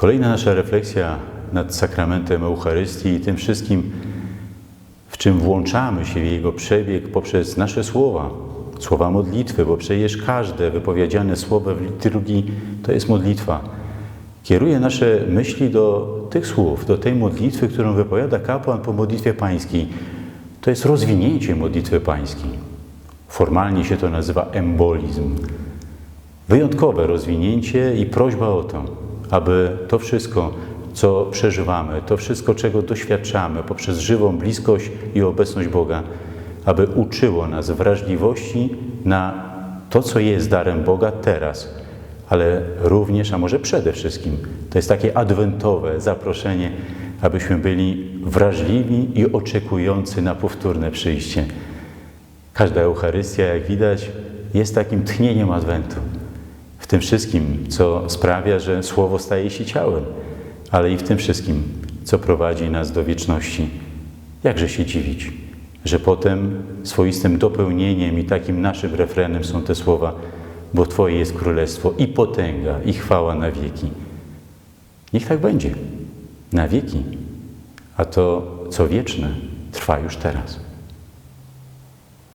Kolejna nasza refleksja nad sakramentem Eucharystii i tym wszystkim, w czym włączamy się w jego przebieg poprzez nasze słowa, słowa modlitwy, bo przecież każde wypowiedziane słowo w liturgii to jest modlitwa. Kieruje nasze myśli do tych słów, do tej modlitwy, którą wypowiada kapłan po modlitwie pańskiej. To jest rozwinięcie modlitwy pańskiej. Formalnie się to nazywa embolizm. Wyjątkowe rozwinięcie i prośba o to, aby to wszystko, co przeżywamy, to wszystko, czego doświadczamy poprzez żywą bliskość i obecność Boga, aby uczyło nas wrażliwości na to, co jest darem Boga teraz, ale również, a może przede wszystkim, to jest takie adwentowe zaproszenie, abyśmy byli wrażliwi i oczekujący na powtórne przyjście. Każda Eucharystia, jak widać, jest takim tchnieniem Adwentu. Tym wszystkim, co sprawia, że Słowo staje się ciałem, ale i w tym wszystkim, co prowadzi nas do wieczności. Jakże się dziwić, że potem swoistym dopełnieniem i takim naszym refrenem są te słowa, bo Twoje jest królestwo i potęga, i chwała na wieki. Niech tak będzie, na wieki, a to, co wieczne, trwa już teraz.